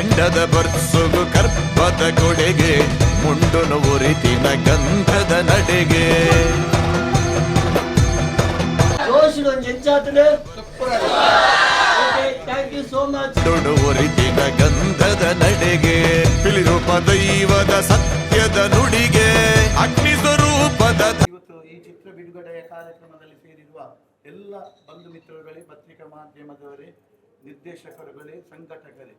ಗಿಂಡದ ಬರ್ಸುಗು ಕರ್ಪದ ಕೊಡೆಗೆ ಮುಂಡುನು ಉರಿತಿನ ಗಂಧದ ನಡೆಗೆ. ಉರಿತಿನ ಗಂಧದ ನಡೆಗೆ. ಪಿಲಿರೂಪ ದೈವದ ಸತ್ಯದ ನುಡಿಗೆ ಅಗ್ನಿ ಸ್ವರೂಪದ ಇವತ್ತು ಈ ಚಿತ್ರ ಬಿಡುಗಡೆಯ ಕಾರ್ಯಕ್ರಮದಲ್ಲಿ ಸೇರಿರುವ ಎಲ್ಲ ಬಂಧು ಮಿತ್ರರುಗಳೇ ಪತ್ರಿಕಾ ಮಾಧ್ಯಮದವರೇ ನಿರ್ದೇಶಕರುಗಳೇ ಸಂಘಟಕರೇ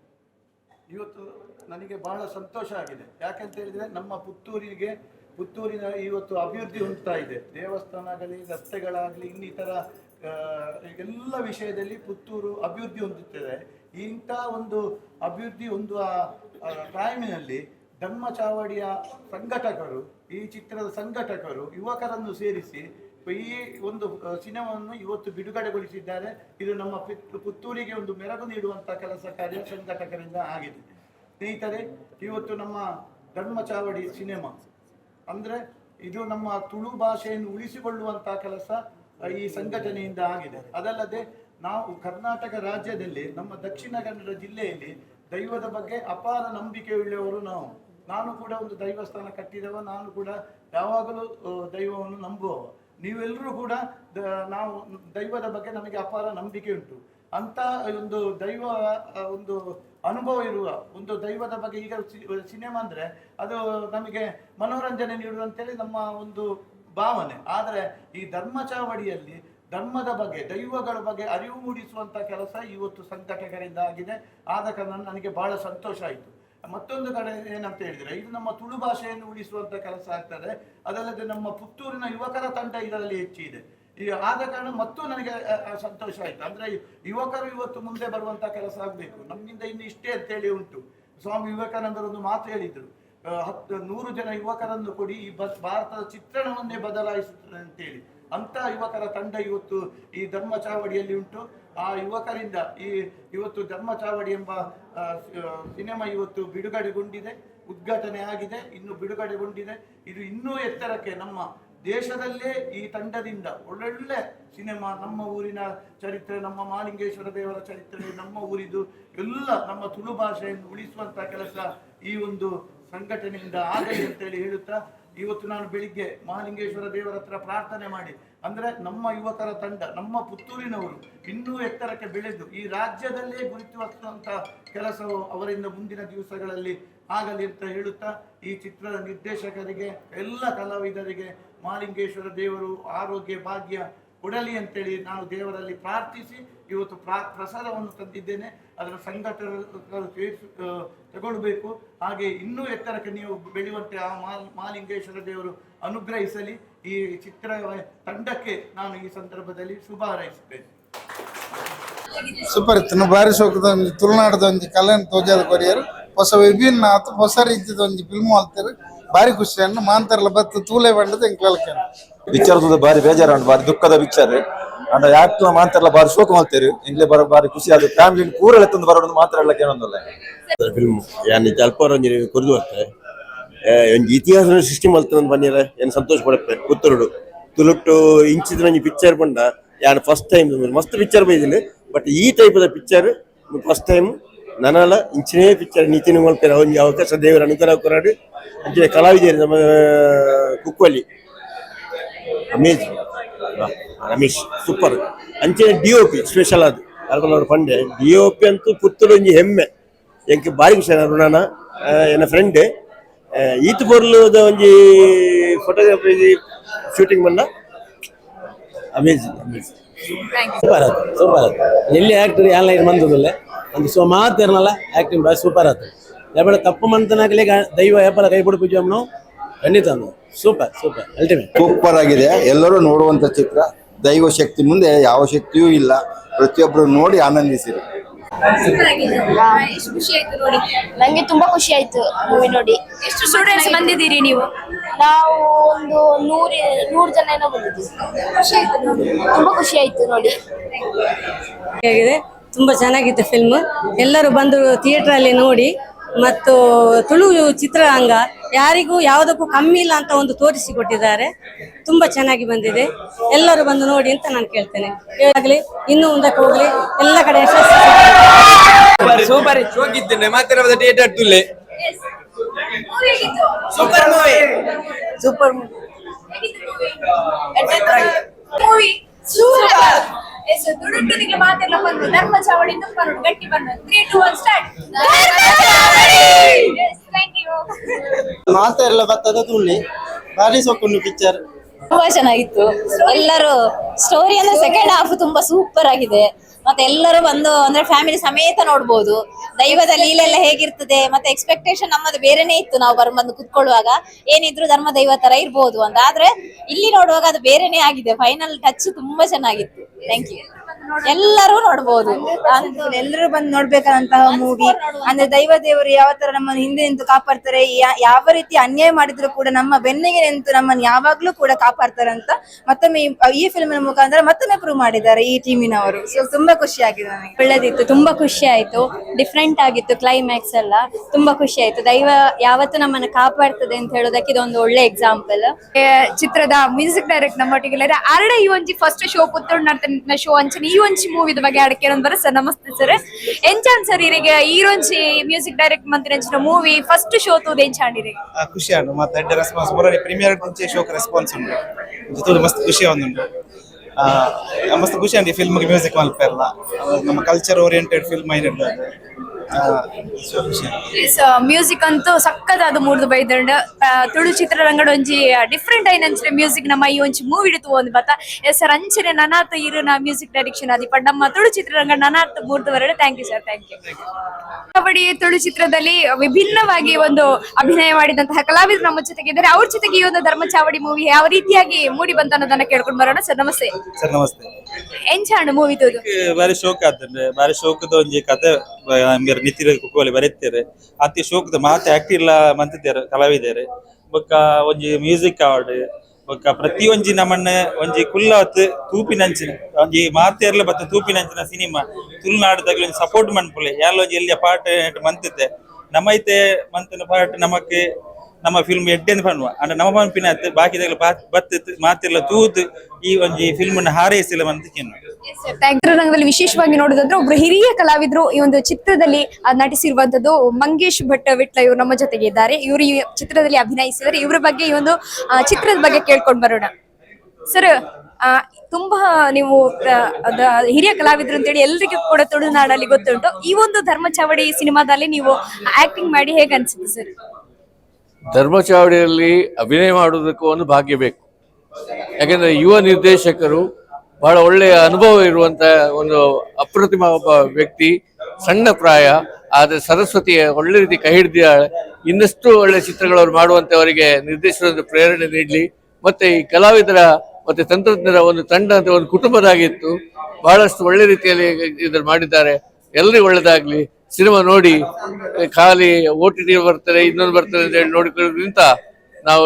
ಇವತ್ತು ನನಗೆ ಬಹಳ ಸಂತೋಷ ಆಗಿದೆ. ಯಾಕಂತ ಹೇಳಿದ್ರೆ ನಮ್ಮ ಪುತ್ತೂರಿಗೆ, ಪುತ್ತೂರಿನ ಇವತ್ತು ಅಭಿವೃದ್ಧಿ ಹೊಂದ್ತಾ ಇದೆ. ದೇವಸ್ಥಾನಗಳೇ ರಸ್ತೆಗಳಾಗಲಿ, ಇನ್ನಿತರ ಎಲ್ಲ ವಿಷಯದಲ್ಲಿ ಪುತ್ತೂರು ಅಭಿವೃದ್ಧಿ ಹೊಂದುತ್ತದೆ. ಇಂಥ ಒಂದು ಅಭಿವೃದ್ಧಿ ಹೊಂದುವ ಟೈಮಿನಲ್ಲಿ ಧರ್ಮ ಚಾವಡಿಯ ಸಂಘಟಕರು, ಈ ಚಿತ್ರದ ಸಂಘಟಕರು, ಯುವಕರನ್ನು ಸೇರಿಸಿ ಈ ಒಂದು ಸಿನಿಮಾವನ್ನು ಇವತ್ತು ಬಿಡುಗಡೆಗೊಳಿಸಿದ್ದಾರೆ. ಇದು ನಮ್ಮ ಪಿತ್- ಪುತ್ತೂರಿಗೆ ಒಂದು ಮೆರಗು ನೀಡುವಂತಹ ಕೆಲಸ, ಕಾರ್ಯ, ಸಂಘಟಕರಿಂದ ಆಗಿದೆ. ಸ್ನೇಹಿತರೆ, ಇವತ್ತು ನಮ್ಮ ಧರ್ಮ ಚಾವಡಿ ಸಿನಿಮಾ, ಅಂದ್ರೆ ಇದು ನಮ್ಮ ತುಳು ಭಾಷೆಯನ್ನು ಉಳಿಸಿಕೊಳ್ಳುವಂತಹ ಕೆಲಸ ಈ ಸಂಘಟನೆಯಿಂದ ಆಗಿದೆ. ಅದಲ್ಲದೆ, ನಾವು ಕರ್ನಾಟಕ ರಾಜ್ಯದಲ್ಲಿ, ನಮ್ಮ ದಕ್ಷಿಣ ಕನ್ನಡ ಜಿಲ್ಲೆಯಲ್ಲಿ ದೈವದ ಬಗ್ಗೆ ಅಪಾರ ನಂಬಿಕೆ ಉಳ್ಳವರು ನಾವು. ನಾನು ಕೂಡ ಒಂದು ದೈವಸ್ಥಾನ ಕಟ್ಟಿದವ, ನಾನು ಕೂಡ ಯಾವಾಗಲೂ ದೈವವನ್ನು ನಂಬುವವ. ನೀವೆಲ್ಲರೂ ಕೂಡ ನಾವು ದೈವದ ಬಗ್ಗೆ ನಮಗೆ ಅಪಾರ ನಂಬಿಕೆ ಉಂಟು. ಅಂತ ಒಂದು ದೈವ ಒಂದು ಅನುಭವ ಇರುವ ಒಂದು ದೈವದ ಬಗ್ಗೆ ಈಗ ಸಿನಿಮಾ ಅಂದರೆ ಅದು ನಮಗೆ ಮನೋರಂಜನೆ ನೀಡುವಂತೇಳಿ ನಮ್ಮ ಒಂದು ಭಾವನೆ. ಆದರೆ ಈ ಧರ್ಮ ಚಾವಡಿಯಲ್ಲಿ ಧರ್ಮದ ಬಗ್ಗೆ, ದೈವಗಳ ಬಗ್ಗೆ ಅರಿವು ಮೂಡಿಸುವಂತ ಕೆಲಸ ಇವತ್ತು ಸಂಘಟಕರಿಂದ ಆಗಿದೆ. ಆದ ಕಾರಣ ನನಗೆ ಬಹಳ ಸಂತೋಷ ಆಯಿತು. ಮತ್ತೊಂದು ಕಡೆ ಏನಂತ ಹೇಳಿದ್ರೆ, ಇದು ನಮ್ಮ ತುಳು ಭಾಷೆಯನ್ನು ಉಳಿಸುವಂತ ಕೆಲಸ ಆಗ್ತದೆ. ಅದಲ್ಲದೆ ನಮ್ಮ ಪುತ್ತೂರಿನ ಯುವಕರ ತಂಡ ಇದರಲ್ಲಿ ಹೆಚ್ಚಿದೆ. ಈ ಆದ ಕಾರಣ ಮತ್ತು ನನಗೆ ಸಂತೋಷ ಆಯ್ತು. ಅಂದ್ರೆ ಯುವಕರು ಇವತ್ತು ಮುಂದೆ ಬರುವಂತ ಕೆಲಸ ಆಗಬೇಕು. ನಮ್ಮಿಂದ ಇನ್ನು ಇಷ್ಟೇ ಅಂತೇಳಿ ಉಂಟು. ಸ್ವಾಮಿ ವಿವೇಕಾನಂದರೊಂದು ಮಾತು ಹೇಳಿದ್ರು. ಹತ್ತು, ನೂರು ಜನ ಯುವಕರನ್ನು ಕೊಡಿ, ಈ ಭಾರತದ ಚಿತ್ರಣವನ್ನೇ ಬದಲಾಯಿಸುತ್ತದೆ ಅಂತೇಳಿ ಅಂತ ಯುವಕರ ತಂಡ ಇವತ್ತು ಈ ಧರ್ಮ ಚಾವಡಿಯಲ್ಲಿ ಉಂಟು. ಆ ಯುವಕರಿಂದ ಈ ಇವತ್ತು ಧರ್ಮ ಚಾವಡಿ ಎಂಬ ಸಿನಿಮಾ ಇವತ್ತು ಬಿಡುಗಡೆಗೊಂಡಿದೆ, ಉದ್ಘಾಟನೆ ಆಗಿದೆ, ಇನ್ನು ಬಿಡುಗಡೆಗೊಂಡಿದೆ. ಇದು ಇನ್ನೂ ಎತ್ತರಕ್ಕೆ ನಮ್ಮ ದೇಶದಲ್ಲೇ ಈ ತಂಡದಿಂದ ಒಳ್ಳೊಳ್ಳೆ ಸಿನಿಮಾ, ನಮ್ಮ ಊರಿನ ಚರಿತ್ರೆ, ನಮ್ಮ ಮಾಲಿಂಗೇಶ್ವರ ದೇವರ ಚರಿತ್ರೆ, ನಮ್ಮ ಊರಿದು ಎಲ್ಲ ನಮ್ಮ ತುಳು ಭಾಷೆಯನ್ನು ಉಳಿಸುವಂತ ಕೆಲಸ ಈ ಒಂದು ಸಂಘಟನೆಯಿಂದ ಆಗಲಿ ಅಂತೇಳಿ ಹೇಳುತ್ತಾ ಇವತ್ತು ನಾನು ಬೆಳಿಗ್ಗೆ ಮಹಾಲಿಂಗೇಶ್ವರ ದೇವರ ಹತ್ರ ಪ್ರಾರ್ಥನೆ ಮಾಡಿ, ಅಂದ್ರೆ ನಮ್ಮ ಯುವಕರ ತಂಡ, ನಮ್ಮ ಪುತ್ತೂರಿನವರು ಇನ್ನೂ ಎತ್ತರಕ್ಕೆ ಬೆಳೆದು, ಈ ರಾಜ್ಯದಲ್ಲೇ ಗುರುತಿಸುವಂಥ ಕೆಲಸವು ಅವರಿಂದ ಮುಂದಿನ ದಿವಸಗಳಲ್ಲಿ ಆಗಲಿ ಅಂತ ಹೇಳುತ್ತಾ, ಈ ಚಿತ್ರದ ನಿರ್ದೇಶಕರಿಗೆ, ಎಲ್ಲ ಕಲಾವಿದರಿಗೆ ಮಹಾಲಿಂಗೇಶ್ವರ ದೇವರು ಆರೋಗ್ಯ, ಭಾಗ್ಯ ಕೊಡಲಿ ಅಂತೇಳಿ ನಾನು ದೇವರಲ್ಲಿ ಪ್ರಾರ್ಥಿಸಿ ಇವತ್ತು ಪ್ರಾ, ಪ್ರಸಾದವನ್ನು ತಂದಿದ್ದೇನೆ. ಅದರ ಸಂಘಟಕರು ಸೇರಿಸಿ ತಗೊಳ್ಬೇಕು. ಹಾಗೆ ಇನ್ನೂ ಎತ್ತರಕ್ಕೆ ನೀವು ಬೆಳೆಯುವಂತೆ ಆ ಮಾಲಿಂಗೇಶ್ವರ ದೇವರು ಅನುಗ್ರಹಿಸಲಿ. ಈ ಚಿತ್ರ ತಂಡಕ್ಕೆ ನಾನು ಈ ಸಂದರ್ಭದಲ್ಲಿ ಶುಭ ಹಾರೈಸುತ್ತೇನೆ. ಸೂಪರ್ ಇತ್ತು. ಭಾರಿ ತುಳುನಾಡದ ಒಂಜಿ ಕಲೆನ್ ತೋಜಾದ ಕೊರಿಯರು, ಹೊಸ ವಿಭಿನ್ನ ಹೊಸ ರೀತಿಯ ಒಂಜಿ ಫಿಲ್ಮ್ ಹಾಕ್ತಾರೆ ಭಾರಿ ಖುಷಿಯನ್ನು ಮಾಂತರಲ್ಲ ಮಾಂತರ್ಲ ಬತ್ತು ತೂಲೆ ಬಂಡದ ಹಿಂಗೆ ವಿಚಾರದ ಬಾರಿ ಬೇಜಾರು ಬಾರಿ ದುಃಖದ ವಿಚಾರ. ಅಂಡ ಯಾಕ್ಲ ಮಾತ್ರ ಬಾರಿ ಶೋಕ ಮಾಡ್ತೇವೆ? ಎಂಗ್ಲೆ ಬರ ಬಾರಿ ಖುಷಿ ಆದ ಫ್ಯಾಮಿಲಿ ಪೂರ ತಂದು ಬರೋದು ಮಾತಾಡ್ಲಕ್ ಏನೊಂದಲ್ಲ ಫಿಲ್ಮ್ ಯಾನ್ ಜಲ್ಪರ ಒಂಜಿ ಕೊರಿದು ಬರ್ತೆ ಒಂಜಿ ಇತಿಹಾಸ ಸೃಷ್ಟಿ ಮಾಡ್ತಾನೆ ಬಂದಿರ ಏನು ಸಂತೋಷ ಪಡುತ್ತೆ ಪುತ್ತೂರುಡು ತುಲುಟ್ಟು ಇಂಚಿದ ಒಂಜಿ ಪಿಕ್ಚರ್ ಬಂಡ ಯಾನ್ ಫಸ್ಟ್ ಟೈಮ್ ಮಸ್ತ್ ಪಿಕ್ಚರ್ ಬೈದಿಲ್ಲ ಬಟ್ ಈ ಟೈಪ್ ದ ಪಿಕ್ಚರ್ ಫಸ್ಟ್ ಟೈಮ್ ನನಲ ಇಂಚಿನೇ ಪಿಕ್ಚರ್ ನೀತಿನ ಮಲ್ಪೆರ ಒಂಜಿ ಅವಕಾಶ, ದೇವರ ಅನುಗ್ರಹ ಕೊರಾಡಿ. ಅಂಚೆ ಕಲಾವಿದರು ನಮ್ಮ ಕುಕ್ವಲ್ಲಿ ಅಮೇಜಿಂಗ್ ರಮೇಶ್ ಸೂಪರ್ ಅಂಚೆ ಡಿ ಒ ಪಿ ಸ್ಪೆಷಲ್ ಅದು. ಅರ್ಕೊಂಡವ್ರ ಪಂಡೆ ಡಿ ಒ ಪಿ ಅಂತೂ ಪುತ್ತೂರು ಒಂಜಿ ಹೆಮ್ಮೆ. ಎಂಕೆ ಬಾರಿ ಖುಷಿ ಋಣನ. ಎನ್ನ ಫ್ರೆಂಡ್ ಈತ್ ಬರ್ಲದ ಒಂಜಿ ಫೋಟೋಗ್ರಫಿ ಶೂಟಿಂಗ್ ಬಂದ ಅಮೇಜಿಂಗ್ ಅಮೇಜಿಂಗ್ ಸೂಪರ್ ಆಯ್ತು ಸೂಪರ್ ಆಯ್ತು ಎಲ್ಲಿ ಆಕ್ಟರ್ ಆನ್ಲೈನ್ ಬಂದದಲ್ಲ? ಒಂದು ಸೊ ಮಾತಿರ್ನಲ್ಲ ಆಕ್ಟಿಂಗ್ ಭಾಳ ಸೂಪರ್ ಆಯ್ತು ಯಾಪಡ ತಪ್ಪು ಮಂತನಾಗಲಿ ದೈವ ಯಾಪಲ ಕೈ ಬಿಡು ಖಂಡಿತ ಖಂಡಿತ ಸೂಪರ್ ಸೂಪರ್ ಅಲ್ಟಿಮೇಟ್ ಸೂಪರ್ ಆಗಿದೆ. ಎಲ್ಲರೂ ನೋಡುವಂತ ಚಿತ್ರ. ದೈವ ಶಕ್ತಿ ಮುಂದೆ ಯಾವ ಶಕ್ತಿಯೂ ಇಲ್ಲ. ಪ್ರತಿಯೊಬ್ಬರು ನೋಡಿ ಆನಂದಿಸಿರಿ. ಸೂಪರ್ ಖುಷಿ ಆಯ್ತು ನೋಡಿ. ನಂಗೆ ತುಂಬಾ ಖುಷಿ ಆಯ್ತು ಮೂವಿ ನೋಡಿ. ಎಷ್ಟು ಸ್ಟೂಡೆಂಟ್ಸ್ ಬಂದಿದ್ದೀರಿ ನೀವು? ನಾವು ಒಂದು ನೂರ ನೂರು ಜನ ಏನೋ ಬಂದಿದ್ದೀವಿ. ಖುಷಿ ಆಯ್ತು ನೋಡಿ. ತುಂಬಾ ಖುಷಿ ಆಯ್ತು ನೋಡಿ. ಆಗಿದೆ ತುಂಬಾ ಚೆನ್ನಾಗಿತ್ತು ಫಿಲ್ಮ್ ಎಲ್ಲರೂ ಬಂದು ಥಿಯೇಟರ್ ಅಲ್ಲಿ ನೋಡಿ. ಮತ್ತು ತುಳು ಚಿತ್ರರಂಗ ಯಾರಿಗೂ ಯಾವುದಕ್ಕೂ ಕಮ್ಮಿ ಇಲ್ಲ ಅಂತ ಒಂದು ತೋರಿಸಿಕೊಟ್ಟಿದ್ದಾರೆ ತುಂಬಾ ಚೆನ್ನಾಗಿ ಬಂದಿದೆ. ಎಲ್ಲರೂ ಬಂದು ನೋಡಿ ಅಂತ ನಾನು ಕೇಳ್ತೇನೆ. ಆಗಲಿ ಇನ್ನು ಮುಂದಕ್ಕೆ ಹೋಗ್ಲಿ. ಎಲ್ಲ ಕಡೆ ಯಶಸ್ಸು ಸಿಗ್ಲಿ. ಸೂಪರ್ ಹೋಗಿದ್ದೇನೆ ಮಾತ್ರ theatre ತುಲೆ super movie super movie super. Yes ದುಡುಟುನಿಗೆ ಮಾತೆಲ್ಲ ಬಂದು ಧರ್ಮ ಚಾವಡಿ ತುಂಬ ನೋಡಿ ಗಟ್ಟಿ ಬಂದು three two one start thank you ಮಾತೆಲ್ಲ ಬರ್ತದ ತುಳ್ಳಿ ಭಾರಿ ಸೊಕ್ಕೊಂಡು ಪಿಕ್ಚರ್ ತುಂಬಾ ಚೆನ್ನಾಗಿತ್ತು. ಎಲ್ಲರೂ ಸ್ಟೋರಿ ಅಂದ್ರೆ ಸೆಕೆಂಡ್ ಹಾಫ್ ತುಂಬಾ ಸೂಪರ್ ಆಗಿದೆ. ಮತ್ತೆ ಎಲ್ಲರೂ ಬಂದು ಅಂದ್ರೆ ಫ್ಯಾಮಿಲಿ ಸಮೇತ ನೋಡ್ಬೋದು. ದೈವದ ಲೀಲೆ ಎಲ್ಲ ಹೇಗಿರ್ತದೆ, ಮತ್ತೆ ಎಕ್ಸ್ಪೆಕ್ಟೇಷನ್ ನಮ್ಮದು ಬೇರೆನೇ ಇತ್ತು ನಾವು ಬರ್, ಬಂದು ಕುತ್ಕೊಳ್ಳುವಾಗ. ಏನಿದ್ರು ಧರ್ಮ ದೈವ ತರ ಇರ್ಬೋದು ಅಂತ. ಆದ್ರೆ ಇಲ್ಲಿ ನೋಡುವಾಗ ಅದು ಬೇರೆನೇ ಆಗಿದೆ. ಫೈನಲ್ ಟಚ್ ತುಂಬಾ ಚೆನ್ನಾಗಿತ್ತು. ಥ್ಯಾಂಕ್ ಯು ಎಲ್ಲರೂ ನೋಡ್ಬೋದು. ಎಲ್ಲರೂ ಬಂದು ನೋಡ್ಬೇಕಾದಂತಹ ಮೂವಿ ಅಂದ್ರೆ ದೈವ ದೇವರು ಯಾವ ತರ ನಮ್ಮನ್ನು ಹಿಂದೆ ನಿಂತು ಕಾಪಾಡ್ತಾರೆ ಯಾವ ರೀತಿ ಅನ್ಯಾಯ ಮಾಡಿದ್ರು ಕೂಡ ನಮ್ಮ ಬೆನ್ನಿಗೆ ನಿಂತು ನಮ್ಮನ್ನ ಯಾವಾಗ್ಲೂ ಕೂಡ ಕಾಪಾಡ್ತಾರೆ ಅಂತ ಮತ್ತೊಮ್ಮೆ ಈ- ಫಿಲ್ಮ್ ಫಿಲ್ಮಿನ ಮುಖಾಂತರ ಮತ್ತೊಮ್ಮೆ ಪ್ರೂವ್ ಮಾಡಿದ್ದಾರೆ ಈ ಟೀಮಿನವರು ಸೊ ತುಂಬಾ ಖುಷಿ ಆಗಿದೆ ನನಗೆ. ಒಳ್ಳೇದಿತ್ತು ತುಂಬಾ ಖುಷಿ ಆಯ್ತು. ಡಿಫ್ರೆಂಟ್ ಆಗಿತ್ತು ಕ್ಲೈಮ್ಯಾಕ್ಸ್ ಎಲ್ಲ. ತುಂಬಾ ಖುಷಿ ಆಯ್ತು. ದೈವ ಯಾವತ್ತು ನಮ್ಮನ್ನ ಕಾಪಾಡ್ತದೆ ಅಂತ ಹೇಳೋದಕ್ಕೆ ಇದೊಂದು ಒಳ್ಳೆ ಎಕ್ಸಾಂಪಲ್ ಚಿತ್ರದ ಮ್ಯೂಸಿಕ್ ಡೈರೆಕ್ಟ್ ನಮ್ಮೊಟ್ಟಿಗೆ ಆಲ್ರೆಡಿ ಈ ಒಂಜಿ ಫಸ್ಟ್ ಶೋ ಪುತ್ತೂರು ನರ್ತನ ಶೋ ಅಂಚನೆ. ಈ ಒಂಜಿ ಮೂವಿದ ಬಗ್ಗೆ ಆಡಕ್ಕೆ ಬರ ಸರ್, ನಮಸ್ತೆ ಸರ್. ಎಂಚಾನ್ ಸರ್ ಇರಿಗೆ ಈ ಒಂಜಿ ಮ್ಯೂಸಿಕ್ ಡೈರೆಕ್ಟ್ ಮಂತ್ರಿ ಮೂವಿ ಫಸ್ಟ್ ಶೋ ತೂದು ಎಂಚಾಂಡಿರಿ ಖುಷಿ ಆಂಡು ಮತ್ತೆ ಎಡ್ಡೆ ರೆಸ್ಪಾನ್ಸ್ ಬರೋರಿ ಪ್ರೀಮಿಯರ್ ಮುಂಚೆ ಶೋಕ್ ರೆಸ್ಪಾನ್ಸ್ ಉಂಟು. ಜೊತೆ ಮಸ್ತ್ ಖುಷಿ ಆವೊಂದುಂಡು ಮಸ್ತ್ ಖುಷಿ ಈ ಫಿಲ್ಮ್ಗೆ ಮ್ಯೂಸಿಕ್ ಮಲ್ಪೆಲ್ಲ ನಮ್ಮ ಕಲ್ಚರ್ ಓರಿಯೆಂಟೆಡ್ ಫಿಲ್ಮ್ ಐನಡ್ ಖುಷಿ ಮ್ಯೂಸಿಕ್ ಅಂತೂ ಅದು ಮೂರ್ದು ಬೈದಂಡ ತುಳು ಚಿತ್ರರಂಗಡ ಒಂಜಿ ಡಿಫ್ರೆಂಟ್ ಐನಂಚಿನ ಮ್ಯೂಸಿಕ್ ನಮ್ಮ ಈ ಒಂಜಿ ಮೂವಿ ಇಡ್ತು ಒಂದು ಬತ್ತ. ಸರ್ ಅಂಚನೆ ಇರು ನಾ ಮ್ಯೂಸಿಕ್ ಡೈರೆಕ್ಷನ್ ಆದಿ. ಪಡ್ ನಮ್ಮ ತುಳು ಚಿತ್ರರಂಗ ನನಾತ ಮೂರ್ದು ಬರಡೆ thank you sir thank you Kabaddi Tulu ಚಿತ್ರದಲ್ಲಿ ವಿಭಿನ್ನವಾಗಿ ಒಂದು ಅಭಿನಯ ಮಾಡಿದಂತಹ ಕಲಾವಿದರು ನಮ್ಮ ಜೊತೆಗೆ ಇದ್ದಾರೆ ಅವ್ರ ಜೊತೆಗೆ ಈ ಒಂದು ಧರ್ಮ ಚಾವಡಿ ಮೂವಿ ಯಾವ ರೀತಿಯಾಗಿ ಮೂಡಿ ಬಂತ ಅನ್ನೋದನ್ನ ಕೇಳ್ಕೊಂಡು ಬರೋಣ. ಸರ್ ನಮಸ್ತೆ. ಸರ್ ನಮಸ್ತೆ. ಎಂಚಾಣ ಮೂವಿ ತೂದು? ಬಾರಿ ಶೋಕ್ ಆತಂದ್ರೆ ಬಾರಿ ಶೋಕದ ಒಂಜಿ ಕತೆ ನಮ್ಗೆ ನಿತಿರ ಕುಕ್ಕುವಲ್ಲಿ ಬರೀತಾರೆ ಅತಿ ಶೋಕದ ಮಾತೆ ಆಕ್ಟಿಲ್ಲ ಮಂತಿದ್ದಾರೆ ಕಲಾವಿದರು ಬೊಕ್ಕ ಒಂಜಿ ಮ್ಯೂಸಿಕ್ ಅವಾರ್ಡ್ ಬೊಕ್ಕ ಪ್ರತಿ ಒಂಜಿ ನಮ್ಮನ್ನ ಒಂಜಿ ಕುಲ್ಲವತ್ ತೂಪಿನಂಚಿನ ಒಂಜಿ ಮಾತೆರ್ಲ ಬತ್ತ ತೂಪಿನಂಚಿನ ಸಿನಿಮಾ ತುಳುನಾಡದಾಗಲಿ ಒಂಜಿ ಸಪೋರ್ಟ್ ಮನ್ಪುಲೆ ಯಾರೊಂಜಿ ಎಲ್ಲಿಯ ಪಾಟ್ ಮಂತಿದ್ದೆ ನಮೈತೆ ಮಂತಿನ ಪಾಟ್ ನಮಕ್ಕೆ ನಮ್ಮ ಫಿಲ್ಮ್ ಎಡ್ಡೆಂದು ಪನ್ನುವ ಅಂಡ ನಮ್ಮ ಪನ್ಪಿನ ಬಾಕಿದಾಗಲ ಬತ್ತ ಮಾತೆರ್ಲ ತೂತು ಈ ಒಂಜಿ ಫಿಲ್ಮ್ ಹಾರೈಸಿಲ್ಲ ಮಂತ್ ಕಿನ್ನು ಚಿತ್ರರಂಗದಲ್ಲಿ ವಿಶೇಷವಾಗಿ ನೋಡೋದಾದ್ರೆ ಒಬ್ರು ಹಿರಿಯ ಕಲಾವಿದರು ಈ ಒಂದು ಚಿತ್ರದಲ್ಲಿ ನಟಿಸಿರುವಂತದ್ದು ಮಂಗೇಶ್ ಭಟ್ ವಿಟ್ಲ ಇವರು ನಮ್ಮ ಜೊತೆಗೆ ಇದ್ದಾರೆ. ಇವರು ಈ ಚಿತ್ರದಲ್ಲಿ ಅಭಿನಯಿಸಿದ್ದಾರೆ. ಇವರ ಬಗ್ಗೆ ಈ ಒಂದು ಚಿತ್ರದ ಬಗ್ಗೆ ಕೇಳ್ಕೊಂಡು ಬರೋಣ. ಸರ್ ತುಂಬಾ ನೀವು ಹಿರಿಯ ಕಲಾವಿದರು ಅಂತೇಳಿ ಎಲ್ರಿಗೂ ಕೂಡ ತುಳುನಾಡಲ್ಲಿ ಗೊತ್ತುಂಟು. ಈ ಒಂದು ಧರ್ಮ ಚಾವಡಿ ಸಿನಿಮಾದಲ್ಲಿ ನೀವು ಆಕ್ಟಿಂಗ್ ಮಾಡಿ ಹೇಗೆ ಅನ್ಸುತ್ತೆ ಸರ್? ಧರ್ಮ ಚಾವಡಿಯಲ್ಲಿ ಅಭಿನಯ ಮಾಡುವುದಕ್ಕೂ ಒಂದು ಭಾಗ್ಯ ಬೇಕು. ಯಾಕೆಂದ್ರೆ ಯುವ ನಿರ್ದೇಶಕರು ಬಹಳ ಒಳ್ಳೆಯ ಅನುಭವ ಇರುವಂತ ಒಂದು ಅಪ್ರತಿಮ ಒಬ್ಬ ವ್ಯಕ್ತಿ ಸಣ್ಣ ಪ್ರಾಯ ಆದರೆ ಸರಸ್ವತಿಯ ಒಳ್ಳೆ ರೀತಿ ಕೈ ಹಿಡಿದಿದ್ದಾಳೆ ಇನ್ನಷ್ಟು ಒಳ್ಳೆ ಚಿತ್ರಗಳು ಮಾಡುವಂತೆ ಅವರಿಗೆ ನಿರ್ದೇಶನದ ಪ್ರೇರಣೆ ನೀಡಲಿ ಮತ್ತೆ ಈ ಕಲಾವಿದರ ಮತ್ತೆ ತಂತ್ರಜ್ಞರ ಒಂದು ತಂಡ ಅಂತ ಒಂದು ಕುಟುಂಬದಾಗಿತ್ತು ಬಹಳಷ್ಟು ಒಳ್ಳೆ ರೀತಿಯಲ್ಲಿ ಇದನ್ನು ಮಾಡಿದ್ದಾರೆ ಎಲ್ಲರಿಗೂ ಒಳ್ಳೇದಾಗ್ಲಿ ಸಿನಿಮಾ ನೋಡಿ ಖಾಲಿ ಓ ಟಿ ಟಿ ಬರ್ತದೆ ಇನ್ನೊಂದು ಬರ್ತದೆ ಅಂತ ಹೇಳಿ ನೋಡಿಕೊಳ್ಳೋದ್ರಿಂದ ನಾವು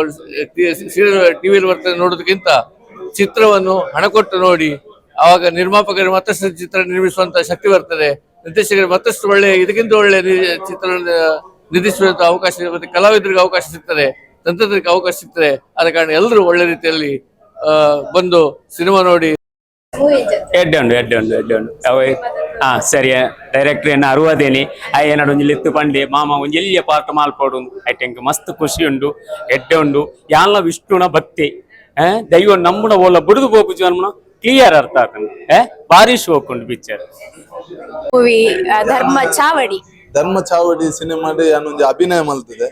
ಟಿವಿಯಲ್ಲಿ ಬರ್ತದೆ ನೋಡೋದಕ್ಕಿಂತ ಚಿತ್ರವನ್ನು ಹಣ ಕೊಟ್ಟು ನೋಡಿ, ಆವಾಗ ನಿರ್ಮಾಪಕರು ಮತ್ತಷ್ಟು ಚಿತ್ರ ನಿರ್ಮಿಸುವಂತ ಶಕ್ತಿ ಬರ್ತದೆ. ನಿರ್ದೇಶಕರು ಮತ್ತಷ್ಟು ಒಳ್ಳೆ, ಇದಕ್ಕಿಂತ ಒಳ್ಳೆ ಚಿತ್ರ ನಿರ್ದೇಶಿಸುವಂತ ಅವಕಾಶ ಮತ್ತೆ ಕಲಾವಿದರಿಗೆ ಅವಕಾಶ ಸಿಗ್ತದೆ ತಂತ್ರಜ್ಞರಿಗೆ ಅವಕಾಶ ಸಿಗ್ತದೆ. ಆದ ಕಾರಣ ಎಲ್ಲರೂ ಒಳ್ಳೆ ರೀತಿಯಲ್ಲಿ ಬಂದು ಸಿನಿಮಾ ನೋಡಿ. ಎಡ್ಡೆ ಎಡ್ಡೊಂಡು ಎಡ್ಡೆ ಉಂಡು ಎಡ್ಡೆ ಉಂಡು ಅವ ಹಾ ಸರಿ ಡೈರೆಕ್ಟರ್ ಏನ ಅರುವದೇನಿ. ಆ ಏನಾಡು ಒಂಜಿ ಲೆತ್ತು ಪಂಡೆ ಮಾಮ ಒಂಜಿ ಎಲ್ಲಿಯ ಪಾರ್ಟ್ ಮಾಲ್ಪಡು ಐಟೆಂಕ್ ಮಸ್ತ್ ಖುಷಿ ಉಂಡು ಎಡ್ಡೆ ಉಂಡು ಯಾನ್ಲ ವಿಷ್ಣುನ ಭಕ್ತಿ. ದೈವ ನಮ್ಮನ ಓಲ ಬಿಡದು ಬೋಪು ಅನ್ಮನ ಕ್ಲಿಯರ್ ಅರ್ಥ ಆತನ ಏ? ಭಾರಿ ಶೋಕ್ ಉಂಡು ಪಿಕ್ಚರ್ ಮೂವಿ ಧರ್ಮ ಚಾವಡಿ. ಧರ್ಮ ಚಾವಡಿ ಸಿನಿಮಾಡ್ ಯಾನೊಂಜಿ ಅಭಿನಯ ಮಲ್ತದೆ.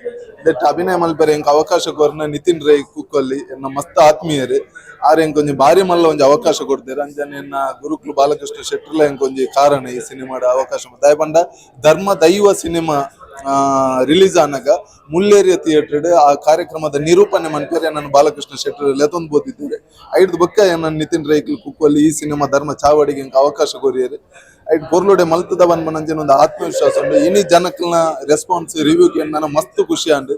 ದಟ್ ಅಭಿನಯ ಮಲ್ಪರೆ ಎಂಕ್ ಅವಕಾಶ ಕೊರ್ನ ನಿತಿನ್ ರೈ ಕುಕ್ಕಲ್ಲಿ ಎನ್ನ ಮಸ್ತ್ ಆತ್ಮೀಯರು. ಆರ್ ಎಂಕ್ ಒಂಜಿ ಬಾರಿ ಮಲ್ಲ ಒಂಜಿ ಅವಕಾಶ ಕೊಡ್ತಾರೆ. ಅಂಜನೆ ಎನ್ನ ಗುರುಕುಲು ಬಾಲಕೃಷ್ಣ ಶೆಟ್ಟರ್ಲ ಎಂಕ್ ಒಂಜಿ ಕಾರಣ ಈ ಸಿನಿಮಾಡ ಅವಕಾಶ ದಯಪಂಡ Dharma Daiva cinema release Mulleria theatre theatre ಆ ಕಾರ್ಯಕ್ರಮದ ನಿರೂಪಣೆ ಮನ್ಪೇರೆ ನಾನು ಬಾಲಕೃಷ್ಣ ಶೆಟ್ಟರ್ ಲೆತೊಂದು ಬೋದಿದ್ದೇವೆ ಐದು ಬಕ್ಕ ನನ್ನ ನಿತಿನ್ ರೈಕಲ್ ಕುಕ್ಕಲ್ಲಿ ಈ ಸಿನಿಮಾ ಧರ್ಮ ಚಾವಡಿಗೆ ಅವಕಾಶ ಕೋರಿಯರಿ. ಐಟ್ ಪೊರ್ಲುಡೆ ಮಲ್ತದ ಬನ್ ಒಂದು ಆತ್ಮವಿಶ್ವಾಸ ಉಂಡು ಇನಿ ಜನಕ್ಲ ರೆಸ್ಪಾನ್ಸ್ ರಿವ್ಯೂಗೆ ನಾನು ಮಸ್ತ್ ಖುಷಿ ಆಂಡ್.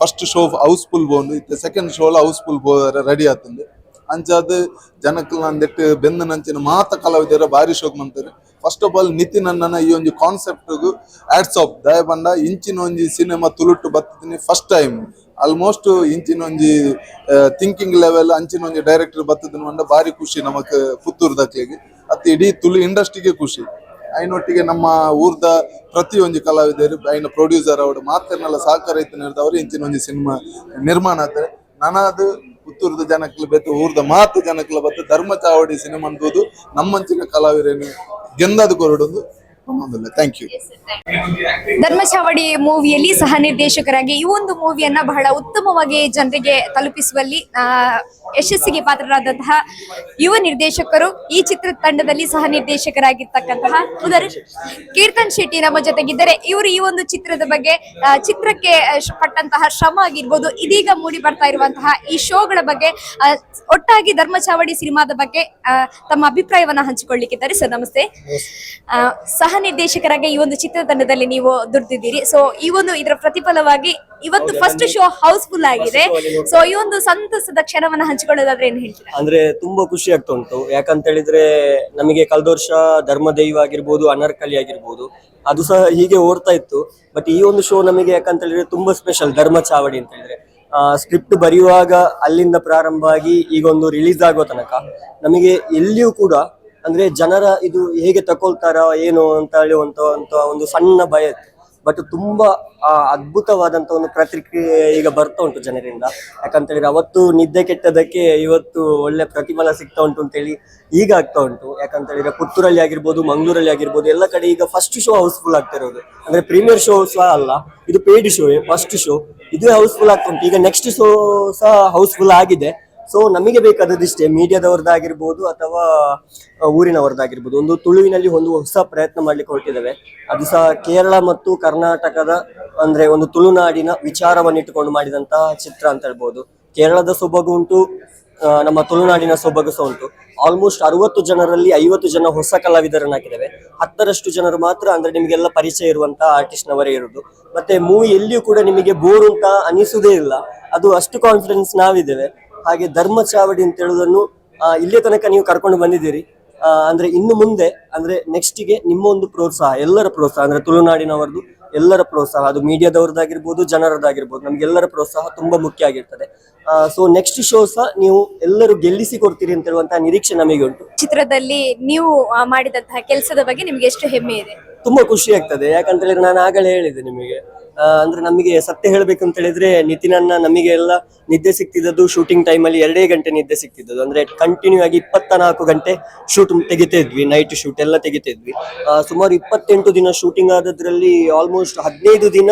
ಫಸ್ಟ್ ಶೋ ಹೌಸ್ಫುಲ್ ಬೋಂದು, ಇತ್ತೆ ಸೆಕೆಂಡ್ ಶೋಲ ಹೌಸ್ಫುಲ್ ಬೋ ರೆಡಿ ಆತುಂಡು. ಅಂಚಾದ್ ಜನಕ್ಕಲ್ ಅಂದಿಟ್ಟು ಬೆಂದ ನಂಚಿನ ಮಾತ ಕಲಾವಿದರ ಬಾರಿ ಶೋಕ್ ಮಂತಾರೆ. ಫಸ್ಟ್ ಆಫ್ ಆಲ್ ನಿತಿನ್ ಅಣ್ಣನ ಈ ಒಂದು ಕಾನ್ಸೆಪ್ಟ್ ಆಡ್ಸ್ ಆಫ್ ದಯ ಬಂಡ ಇಂಚಿನ ಒಂಜಿ ಸಿನಿಮಾ ತುಳುಟು ಬತ್ತಿನಿ ಫಸ್ಟ್ ಟೈಮ್ ಆಲ್ಮೋಸ್ಟ್ ಇಂಚಿನ ಒಂಜಿ ಥಿಂಕಿಂಗ್ ಲೆವೆಲ್ ಅಂಚಿನ ಒಂಜಿ ಡೈರೆಕ್ಟರ್ ಬತ್ತದಿನ ಬಂಡ ಬಾರಿ ಖುಷಿ ನಮಕ್ ಪುತ್ತೂರು ದಕ್ಕಿಗೆ ಅತ್ತ ಇಡೀ ತುಳು ಇಂಡಸ್ಟ್ರಿಗೆ ಖುಷಿ. ಐನೊಟ್ಟಿಗೆ ನಮ್ಮ ಊರ್ದ ಪ್ರತಿಯೊಂದು ಕಲಾವಿದರು ಐನ ಪ್ರೊಡ್ಯೂಸರ್ ಅವರು ಮಾತನ್ನೆಲ್ಲ ಸಹಕಾರ ಇತ್ತಿನವ್ರು ಇಂಚಿನ ಒಂದು ಸಿನಿಮಾ ನಿರ್ಮಾಣ ಆಗ್ತಾರೆ. ಅದು ಪುತ್ತೂರದ ಜನಕ್ಲ ಬೆತ್ತು, ಊರ್ದ ಮಾತು ಜನಕ್ಲ ಬತ್ತು ಧರ್ಮ ಚಾವಡಿ ಸಿನಿಮಾ ಅಂದೋದು ನಮ್ಮಂಚಿನ ಕಲಾವಿದರೇನು ಗೆಂದದ ಥ್ಯಾಂಕ್ ಯು ಧರ್ಮಚಾವಡಿ ಮೂವಿಯಲ್ಲಿ ಸಹ ನಿರ್ದೇಶಕರಾಗಿ ಈ ಒಂದು ಮೂವಿಯನ್ನ ಬಹಳ ಉತ್ತಮವಾಗಿ ಜನರಿಗೆ ತಲುಪಿಸುವಲ್ಲಿ ಯಶಸ್ಸಿಗೆ ಪಾತ್ರರಾದಂತಹ ಯುವ ನಿರ್ದೇಶಕರು ಈ ಚಿತ್ರ ತಂಡದಲ್ಲಿ ಸಹ ನಿರ್ದೇಶಕರಾಗಿರ್ತಕ್ಕಂತಹ ಕೀರ್ತನ್ ಶೆಟ್ಟಿ ನಮ್ಮ ಜೊತೆಗಿದ್ದರೆ. ಇವರು ಈ ಒಂದು ಚಿತ್ರದ ಬಗ್ಗೆ ಚಿತ್ರಕ್ಕೆ ಪಟ್ಟಂತಹ ಶ್ರಮ ಆಗಿರ್ಬೋದು ಇದೀಗ ಮೂಡಿ ಬರ್ತಾ ಇರುವಂತಹ ಈ ಶೋಗಳ ಬಗ್ಗೆ ಒಟ್ಟಾಗಿ ಧರ್ಮಚಾವಡಿ ಸಿನಿಮಾದ ಬಗ್ಗೆ ತಮ್ಮ ಅಭಿಪ್ರಾಯವನ್ನ ಹಂಚಿಕೊಳ್ಳಿಕ್ಕಿದ್ದಾರೆ. ಸರ್ ನಮಸ್ತೆ. ಆ, ಸಹ ನಿರ್ದೇಶಕರಾಗಿ ಈ ಒಂದು ಚಿತ್ರತಂಡದಲ್ಲಿ ನೀವು ದುಡ್ದಿದ್ದೀರಿ. ಸೊ ಈ ಒಂದು ಇದರ ಪ್ರತಿಫಲವಾಗಿ ಇವತ್ತು ಫಸ್ಟ್ ಶೋ ಹೌಸ್ಫುಲ್ ಆಗಿದೆ. ಸೊ ಈ ಒಂದು ಸಂತಸದ ಕ್ಷಣವನ್ನ ಹಂಚಿಕೊಳ್ಳೋದಾದ್ರೆ ಏನ್ ಹೇಳ್ತೀರಾ? ಅಂದ್ರೆ ತುಂಬಾ ಖುಷಿ ಆಗ್ತಾ ಉಂಟು. ಯಾಕಂತ ಹೇಳಿದ್ರೆ ನಮಗೆ ಕಳೆದ ವರ್ಷ ಧರ್ಮದೈವ ಆಗಿರ್ಬೋದು ಅನರ್ಕಲಿ ಆಗಿರ್ಬೋದು ಅದು ಸಹ ಹೀಗೆ ಓಡ್ತಾ ಇತ್ತು. ಬಟ್ ಈ ಒಂದು ಶೋ ನಮಗೆ ಯಾಕಂತ ಹೇಳಿದ್ರೆ ತುಂಬಾ ಸ್ಪೆಷಲ್ ಧರ್ಮ ಚಾವಡಿ ಅಂತ ಹೇಳಿದ್ರೆ. ಸ್ಕ್ರಿಪ್ಟ್ ಬರೆಯುವಾಗ ಅಲ್ಲಿಂದ ಪ್ರಾರಂಭ ಆಗಿ ಈಗ ಒಂದು ರಿಲೀಸ್ ಆಗೋ ತನಕ ನಮಗೆ ಎಲ್ಲಿಯೂ ಕೂಡ ಅಂದ್ರೆ ಜನರ ಇದು ಹೇಗೆ ತಕೊಳ್ತಾರ, ಏನು ಅಂತ ಹೇಳಿ ಅಂತ ಒಂದು ಸಣ್ಣ ಭಯ ಬಟ್ ತುಂಬಾ ಅದ್ಭುತವಾದಂತ ಒಂದು ಪ್ರತಿಕ್ರಿಯೆ ಈಗ ಬರ್ತಾ ಉಂಟು ಜನರಿಂದ. ಯಾಕಂತ ಹೇಳಿದ್ರೆ ಅವತ್ತು ನಿದ್ದೆ ಕೆಟ್ಟದಕ್ಕೆ ಇವತ್ತು ಒಳ್ಳೆ ಪ್ರತಿಫಲ ಸಿಗ್ತಾ ಉಂಟು ಅಂತೇಳಿ ಈಗ ಆಗ್ತಾ ಉಂಟು. ಯಾಕಂತ ಹೇಳಿದ್ರೆ ಪುತ್ತೂರಲ್ಲಿ ಆಗಿರ್ಬೋದು, ಮಂಗಳೂರಲ್ಲಿ ಆಗಿರ್ಬೋದು, ಎಲ್ಲ ಕಡೆ ಈಗ ಫಸ್ಟ್ ಶೋ ಹೌಸ್ಫುಲ್ ಆಗ್ತಾ ಇರೋದು. ಅಂದ್ರೆ ಪ್ರೀಮಿಯರ್ ಶೋ ಸಹ ಅಲ್ಲ, ಇದು ಪೇಯ್ಡ್ ಶೋ ಫಸ್ಟ್ ಶೋ ಇದು ಹೌಸ್ಫುಲ್ ಆಗ್ತಾ ಉಂಟು. ಈಗ ನೆಕ್ಸ್ಟ್ ಶೋ ಸಹ ಹೌಸ್ಫುಲ್ ಆಗಿದೆ. ಸೊ ನಮಗೆ ಬೇಕಾದದಿಷ್ಟೇ ಮೀಡಿಯಾದವ್ರದ್ದಾಗಿರ್ಬೋದು ಅಥವಾ ಊರಿನವರದ್ದಾಗಿರ್ಬೋದು. ಒಂದು ತುಳುವಿನಲ್ಲಿ ಒಂದು ಹೊಸ ಪ್ರಯತ್ನ ಮಾಡ್ಲಿಕ್ಕೆ ಹೊರಟಿದ್ದೇವೆ. ಅದು ಸಹ ಕೇರಳ ಮತ್ತು ಕರ್ನಾಟಕದ, ಅಂದ್ರೆ ಒಂದು ತುಳುನಾಡಿನ ವಿಚಾರವನ್ನು ಇಟ್ಟುಕೊಂಡು ಮಾಡಿದಂತಹ ಚಿತ್ರ ಅಂತ ಹೇಳ್ಬೋದು. ಕೇರಳದ ಸೊಬಗು ಉಂಟು ನಮ್ಮ ತುಳುನಾಡಿನ ಸೊಬಗು ಸಹ ಉಂಟು. ಆಲ್ಮೋಸ್ಟ್ ಅರವತ್ತು ಜನರಲ್ಲಿ ಐವತ್ತು ಜನ ಹೊಸ ಕಲಾವಿದರನ್ನ ಹಾಕಿದ್ದೇವೆ ಹತ್ತರಷ್ಟು ಜನರು ಮಾತ್ರ, ಅಂದ್ರೆ ನಿಮಗೆಲ್ಲ ಪರಿಚಯ ಇರುವಂತಹ ಆರ್ಟಿಸ್ಟ್ನವರೇ ಇರುವುದು ಮತ್ತೆ ಮೂವಿ ಎಲ್ಲಿಯೂ ಕೂಡ ನಿಮಗೆ ಬೋರ್ ಅಂತ ಅನಿಸುವುದೇ ಇಲ್ಲ. ಅದು ಅಷ್ಟು ಕಾನ್ಫಿಡೆನ್ಸ್ ನಾವಿದ್ದೇವೆ. ಹಾಗೆ ಧರ್ಮ ಚಾವಡಿ ಅಂತ ಹೇಳುವುದನ್ನು ಇಲ್ಲೇ ತನಕ ನೀವು ಕರ್ಕೊಂಡು ಬಂದಿದ್ದೀರಿ. ಅಂದ್ರೆ ಇನ್ನು ಮುಂದೆ ಅಂದ್ರೆ ನೆಕ್ಸ್ಟ್ಗೆ ನಿಮ್ಮ ಒಂದು ಪ್ರೋತ್ಸಾಹ ಎಲ್ಲರ ಪ್ರೋತ್ಸಾಹ ಅಂದ್ರೆ ತುಳುನಾಡಿನವರದು ಎಲ್ಲರ ಪ್ರೋತ್ಸಾಹ ಅದು ಮೀಡಿಯಾದವ್ರದ್ದಾಗಿರ್ಬೋದು ಜನರದ್ದಾಗಿರ್ಬೋದು ನಮ್ಗೆಲ್ಲರ ಪ್ರೋತ್ಸಾಹ ತುಂಬಾ ಮುಖ್ಯ ಆಗಿರ್ತದೆ. ಸೊ ನೆಕ್ಸ್ಟ್ ಶೋ ಸಹ ನೀವು ಎಲ್ಲರೂ ಗೆಲ್ಲಿಸಿ ಕೊಡ್ತೀರಿ ಅಂತ ಹೇಳುವಂತಹ ನಿರೀಕ್ಷೆ ನಮಗೆ ಉಂಟು ಚಿತ್ರದಲ್ಲಿ ನೀವು ಮಾಡಿದಂತಹ ಕೆಲಸದ ಬಗ್ಗೆ ನಿಮ್ಗೆ ಎಷ್ಟು ಹೆಮ್ಮೆ ಇದೆ? ತುಂಬಾ ಖುಷಿ ಆಗ್ತದೆ ಯಾಕಂತ ಹೇಳಿದ್ರೆ ನಾನು ಆಗಲೇ ಹೇಳಿದೆ ನಿಮಗೆ. ಅಂದ್ರೆ ನಮಗೆ ಸತ್ಯ ಹೇಳ್ಬೇಕು ಅಂತ ಹೇಳಿದ್ರೆ ನಿತಿನನ್ನ ನಮಗೆ ಎಲ್ಲ ನಿದ್ದೆ ಸಿಗ್ತಿದ್ದದ್ದು ಶೂಟಿಂಗ್ ಟೈಮಲ್ಲಿ ಎರಡೇ ಗಂಟೆ ನಿದ್ದೆ ಸಿಗ್ತಿದ್ದು ಅಂದ್ರೆ ಕಂಟಿನ್ಯೂ ಆಗಿ ಇಪ್ಪತ್ತ ನಾಲ್ಕು ಗಂಟೆ ಶೂಟ್ ತೆಗಿತಾ ಇದ್ವಿ ನೈಟ್ ಶೂಟ್ ಎಲ್ಲ ತೆಗಿತಾ ಇದ್ವಿ. ಸುಮಾರು ಇಪ್ಪತ್ತೆಂಟು ದಿನ ಶೂಟಿಂಗ್ ಆದದ್ರಲ್ಲಿ ಆಲ್ಮೋಸ್ಟ್ ಹದಿನೈದು ದಿನ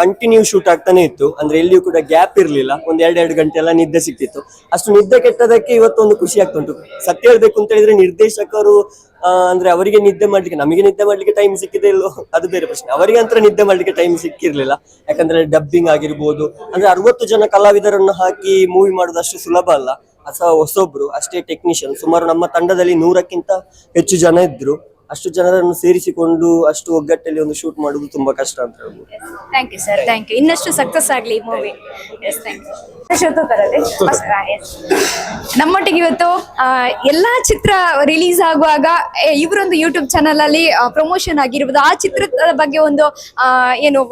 ಕಂಟಿನ್ಯೂ ಶೂಟ್ ಆಗ್ತಾನೆ ಇತ್ತು. ಅಂದ್ರೆ ಎಲ್ಲಿಯೂ ಕೂಡ ಗ್ಯಾಪ್ ಇರ್ಲಿಲ್ಲ. ಒಂದ್ ಎರಡು ಗಂಟೆ ಎಲ್ಲ ನಿದ್ದೆ ಸಿಕ್ತಿತ್ತು ಅಷ್ಟು ನಿದ್ದೆ ಕೆಟ್ಟದಕ್ಕೆ ಇವತ್ತೊಂದು ಖುಷಿ ಆಗ್ತಾ ಉಂಟು ಸತ್ಯ ಹೇಳ್ಬೇಕು ಅಂತ ಹೇಳಿದ್ರೆ ನಿರ್ದೇಶಕರು ಅಂದ್ರೆ ಅವರಿಗೆ ನಿದ್ದೆ ಮಾಡ್ಲಿಕ್ಕೆ, ನಮಗೆ ನಿದ್ದೆ ಮಾಡ್ಲಿಕ್ಕೆ ಟೈಮ್ ಸಿಕ್ಕಿದೆ ಇಲ್ಲೋ ಅದು ಬೇರೆ ಪ್ರಶ್ನೆ. ಅವರಿಗೆ ಅಂತ ನಿದ್ದೆ ಮಾಡ್ಲಿಕ್ಕೆ ಟೈಮ್ ಸಿಕ್ಕಿರ್ಲಿಲ್ಲ. ಯಾಕಂದ್ರೆ ಡಬ್ಬಿಂಗ್ ಆಗಿರ್ಬೋದು. ಅಂದ್ರೆ ಅರವತ್ತು ಜನ ಕಲಾವಿದರನ್ನು ಹಾಕಿ ಮೂವಿ ಮಾಡೋದು ಸುಲಭ ಅಲ್ಲ. ಅಥವಾ ಹೊಸೊಬ್ರು, ಅಷ್ಟೇ ಟೆಕ್ನಿಷಿಯನ್ ಸುಮಾರು ನಮ್ಮ ತಂಡದಲ್ಲಿ ನೂರಕ್ಕಿಂತ ಹೆಚ್ಚು ಜನ ಇದ್ರು. ಅಷ್ಟು ಜನರನ್ನು ಸೇರಿಸಿಕೊಂಡು ಅಷ್ಟು ಒಗ್ಗಟ್ಟಲ್ಲಿ ಒಂದು ಶೂಟ್ ಮಾಡುವುದು ತುಂಬಾ ಕಷ್ಟ ಅಂತ ಹೇಳ್ಬೋದು. Thank you sir thank you ಇನ್ನಷ್ಟು ಸಕ್ಸಸ್ ಆಗಲಿ ಈ ಮೂವಿ ಎಸ್ ಥ್ಯಾಂಕ್ ಯು ನಮ್ಮೊಟ್ಟಿಗೆ ಇವತ್ತು ಆ, ಎಲ್ಲಾ ಚಿತ್ರ ರಿಲೀಸ್ ಆಗುವಾಗ ಇವರೊಂದು ಯೂಟ್ಯೂಬ್ ಚಾನಲ್ ಅಲ್ಲಿ ಪ್ರಮೋಷನ್ ಆಗಿರ್ಬೋದು ಆ ಚಿತ್ರದ ಬಗ್ಗೆ ಒಂದು ಆ, ಏನು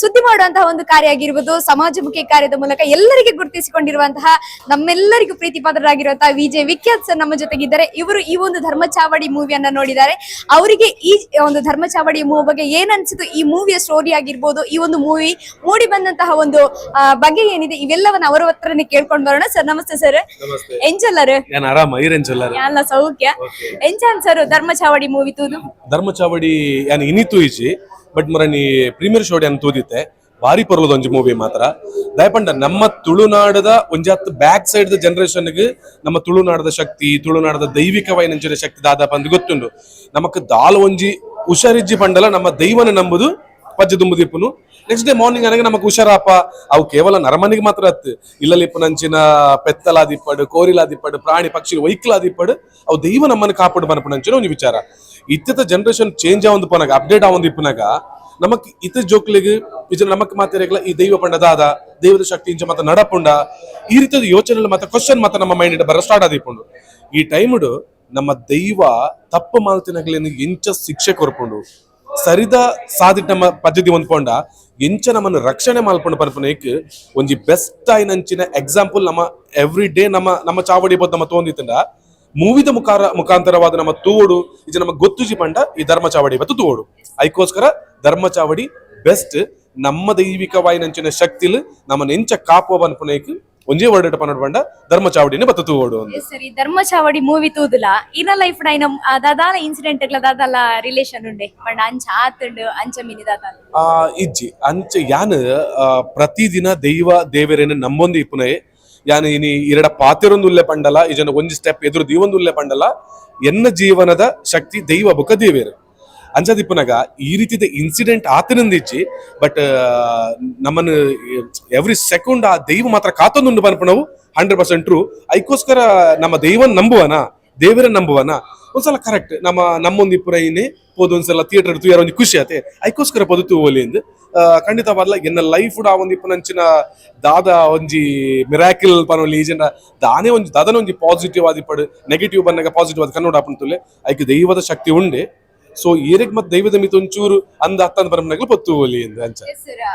ಸುದ್ದಿ ಮಾಡುವಂತಹ ಒಂದು ಕಾರ್ಯ ಆಗಿರ್ಬೋದು ಸಮಾಜಮುಖಿ ಕಾರ್ಯದ ಮೂಲಕ ಎಲ್ಲರಿಗೂ ಗುರುತಿಸಿಕೊಂಡಿರುವಂತಹ ನಮ್ಮೆಲ್ಲರಿಗೂ ಪ್ರೀತಿ ಪಾತ್ರರಾಗಿರುವಂತಹ ವಿಜಯ್ ವಿಖ್ಯಾತ್ ಸರ್ ನಮ್ಮ ಜೊತೆಗಿದ್ದಾರೆ. ಇವರು ಈ ಒಂದು ಧರ್ಮಚಾವಡಿ ಮೂವಿಯನ್ನ ನೋಡಿದ್ದಾರೆ. ಅವರಿಗೆ ಈ ಒಂದು ಧರ್ಮಚಾವಡಿ ಮೂವಿ ಬಗ್ಗೆ ಏನ್ ಈ ಮೂವಿಯ ಸ್ಟೋರಿ ಆಗಿರ್ಬೋದು ಈ ಒಂದು ಮೂವಿ ಮೂಡಿ ಬಂದಂತಹ ಒಂದು ಬಗ್ಗೆ ಏನಿದೆ ಇವೆಲ್ಲವನ್ನ ಅವರ ಹತ್ರನೇ ಕೇಳ್ಕೊಂಡ್ ಬರೋಣ ಸರ್. ನಮಸ್ತೆ ಸರ್. ಎಂಜಲ್ಲರ್ ಎಲ್ಲ ಸೌಖ್ಯ? ಎಂಜಾನ್ ಸರ್ ಧರ್ಮಚಾವಡಿ ಮೂವಿ ತೂದು? ಧರ್ಮ ಚಾವಡಿ ಇನಿತು ಈಜಿ? ಬಟ್ ಮರನಿ ಪ್ರೀಮಿಯರ್ ಶೋಡೆ ಅಂತ ತೂದಿತ್ತೆ ಭಾರಿ ಪರ್ಲದ ಒಂಜಿ ಮೂವಿ ಮಾತ್ರ. ದಯಪಂಡ, ನಮ್ಮ ತುಳುನಾಡದ ಒಂಜಾತ್ ಬ್ಯಾಕ್ ಸೈಡ್ ದ ಜನರೇಷನ್ಗೆ ನಮ್ಮ ತುಳುನಾಡದ ಶಕ್ತಿ, ತುಳುನಾಡದ ದೈವಿಕವಾಯಿನಂಚಿನ ಶಕ್ತಿ ದಾದಾಪ ಅಂತ ಗೊತ್ತುಂಡು ನಮಕ್ ದಾಲ್ ಒಂಜಿ ಹುಷಾರಿಜ್ಜಿ ಪಂಡಲ, ನಮ್ಮ ದೈವನ ನಂಬುದು ಪಜ್ಜ ದುಂಬುದಿಪ್ಪುನು ನೆಕ್ಸ್ಟ್ ಡೇ ಮಾರ್ನಿಂಗ್ ನನಗೆ ನಮಗೆ ಹುಷಾರಪ್ಪ. ಅವು ಕೇವಲ ನರಮನಿಗೆ ಮಾತ್ರ ಹತ್ತು ಇಲ್ಲಲಿಪ್ಪನಂಚಿನ ಪೆತ್ತಲಾದಿಪ್ಪಡು, ಕೋರಿಲಾದಿಪ್ಪಡು, ಪ್ರಾಣಿ ಪಕ್ಷಿ ವೈಕ್ಲಾದಿಪ್ಪಡು, ಅವು ದೈವ ನಮ್ಮನ್ನು ಕಾಪಾಡು ಬನಪನಂಚಿನ ಒಂದು ವಿಚಾರ. ಇತ್ತ ಜನರೇಷನ್ ಚೇಂಜ್ ಆವೊಂದು ಪನಗ ಅಪ್ಡೇಟ್ ಆವಂದು ಇಪ್ಪನಾಗ ನಮಕ್ ಇತ ಜೋಕ್ಲಿಗೆ ಇಜ ನಮಕ್ ಮಾತ್ರ ಈ ದೈವ ಪಂಡ ದಾದ, ದೈವದ ಶಕ್ತಿ ಇಂಚ ಮತ್ತೆ ನಡಪುಂಡ, ಈ ರೀತಿಯ ಯೋಚನೆ ಮತ್ತೆ ಕ್ವಶನ್ ಮತ್ತೆ ನಮ್ಮ ಮೈಂಡ್ ಬರ ಸ್ಟಾರ್ಟ್ ಆದಿಪ್ಪುಂಡು ಈ ಟೈಮ್ಡು ನಮ್ಮ ದೈವ ತಪ್ಪು ಮಾಲ್ತಿನಗ್ಲೇನು ಇಂಚ ಶಿಕ್ಷೆ ಕೊರ್ಪುಂಡು. ಸರಿದ ನಮ್ಮ ಪದ್ಧತಿ ಹೊಂದ್ಕೊಂಡ ಎಂಚ ನಮ್ಮನ್ನು ರಕ್ಷಣೆ ಮಾಡ್ಕೊಂಡು ಪನ್ಪನೇಕ್ ಒಂಜಿ ಬೆಸ್ಟ್ ಆಯ್ನಂಚಿನ ಎಕ್ಸಾಂಪಲ್ ನಮ್ಮ ಎವ್ರಿ ಡೇ ನಮ್ಮ ನಮ್ಮ ಚಾವಡಿ ಬದ್ ನಮ್ಮ ತೋಂದಿತ್ತಂಡ. ಮೂವಿದ ಮುಖಾರ, ಮುಖಾಂತರವಾದ ನಮ್ಮ ತೂವಡು, ಇದು ನಮ್ಮ ಗೊತ್ತುಜಿ ಪಂಡ ಈ ಧರ್ಮ ಚಾವಡಿ ಬತ್ತು ತೂವಡು. ಐಕೋಸ್ಕರ ಧರ್ಮ ಚಾವಡಿ ಬೆಸ್ಟ್ ನಮ್ಮ ದೈವಿಕವಾಯಿನಂಚಿನ ಶಕ್ತಿಲ್ ನಮ್ಮ ನೆಂಚ ಕಾಪುವ ಪನ್ಪನೇಕ್ ಒಂಜೇ ವರ್ಡ್ ಪನ್ನಡ ಪಂಡ ಧರ್ಮ ಚಾವಡಿನ ಬತ್ತು ತೂವಡು ಸರಿ ಧರ್ಮ ಚಾವಡಿ ಮೂವಿ ತೂದುಲ ಇನ ಲೈಫ್ ಡೈನ ದಾದಾಲ ಇನ್ಸಿಡೆಂಟ್ ದಾದಾಲ ರಿಲೇಷನ್ ಉಂಡೆ. ಪಂಡ ಅಂಚ ಆತುಂಡು ಅಂಚ ಮಿನಿ ದಾದಾಲ. ಆ ಇಜ್ಜಿ ಅಂಚ ಯಾನ್ ಪ್ರತಿದಿನ ದೈವ ದೇವರೇನ ನಂಬೊಂದು ಇಪ್ಪುನೆ ಯಾನ್ ಇನಿ ಎರಡ ಪಾತಿರೊಂದು ಉಲ್ಲೆ ಪಂಡಲ ಇಜನ ಒಂಜಿ ಸ್ಟೆಪ್ ಎದುರು ದೀವೊಂದು ಉಲ್ಲೆ ಪಂಡಲ ಎನ್ನ ಜೀವನದ ಶಕ್ತಿ ದೈವ ಬುಕ ದೇವೇರು. ಅಂಚದಿಪ್ಪುನಗ ಈ ರೀತಿದ ಇನ್ಸಿಡೆಂಟ್ ಆತನಿಂದಿಚ್ಚಿ ಬಟ್ ನಮ್ಮನ್ನು ಎವ್ರಿ ಸೆಕೆಂಡ್ ಆ ದೈವ ಮಾತ್ರ ಕಾತೊಂದುಂಡು ಬನ್ಪಣವು ಹಂಡ್ರೆಡ್ ಪರ್ಸೆಂಟ್ ಟ್ರೂ ಐಕೋಸ್ಕರ ನಮ್ಮ ದೈವನ್ ನಂಬುವನ? ದೇವರನ್ನ ನಂಬುವನ? ಒಂದ್ಸಲ ಕರೆಕ್ಟ್ ನಮ್ಮ, ನಮ್ಮೊಂದು ಇಪ್ಪುರ ಏನೇ ಹೋದ ಒಂದ್ಸಲ ಥಿಯೇಟರ್ ತೂಯಾರ ಒಂದು ಖುಷಿ ಆತೆ. ಐಕೋಸ್ಕರ ಬದುತು ಎಂದು. ಬರಲ್ಲ ಎನ್ನ ಲೈಫ್ ಆ ಒಂದು ಇಪ್ಪನಂಚಿನ ದಾದ ಒಂಜಿ ಮಿರಾಕಿಲ್ ಪನೊಲಿ ಜನ ದಾನೆ ಒಂಜಿ, ದಾದನ ಒಂಜಿ ಪಾಸಿಟಿವ್ ಆದಿ ಪಡು ನೆಗೆಟಿವ್ ಬಂದಾಗ ಪಾಸಿಟಿವ್ ಆದ ಕನ್ನಡ ಆಪಂತುಲೆ ಐಕ್ ದೈವದ ಶಕ್ತಿ ಉಂಡೆ. ಸೊ ಏರಿಕ್ ಮತ್ತೆ ದೈವದ ಮಿತ ಒಂಚೂರು ಅಂದ ಹತ್ತಂದ ಬರಮನಾಗ್ಲು ಪತ್ತು ಒಲಿ ಎಂದು ಅಂಚ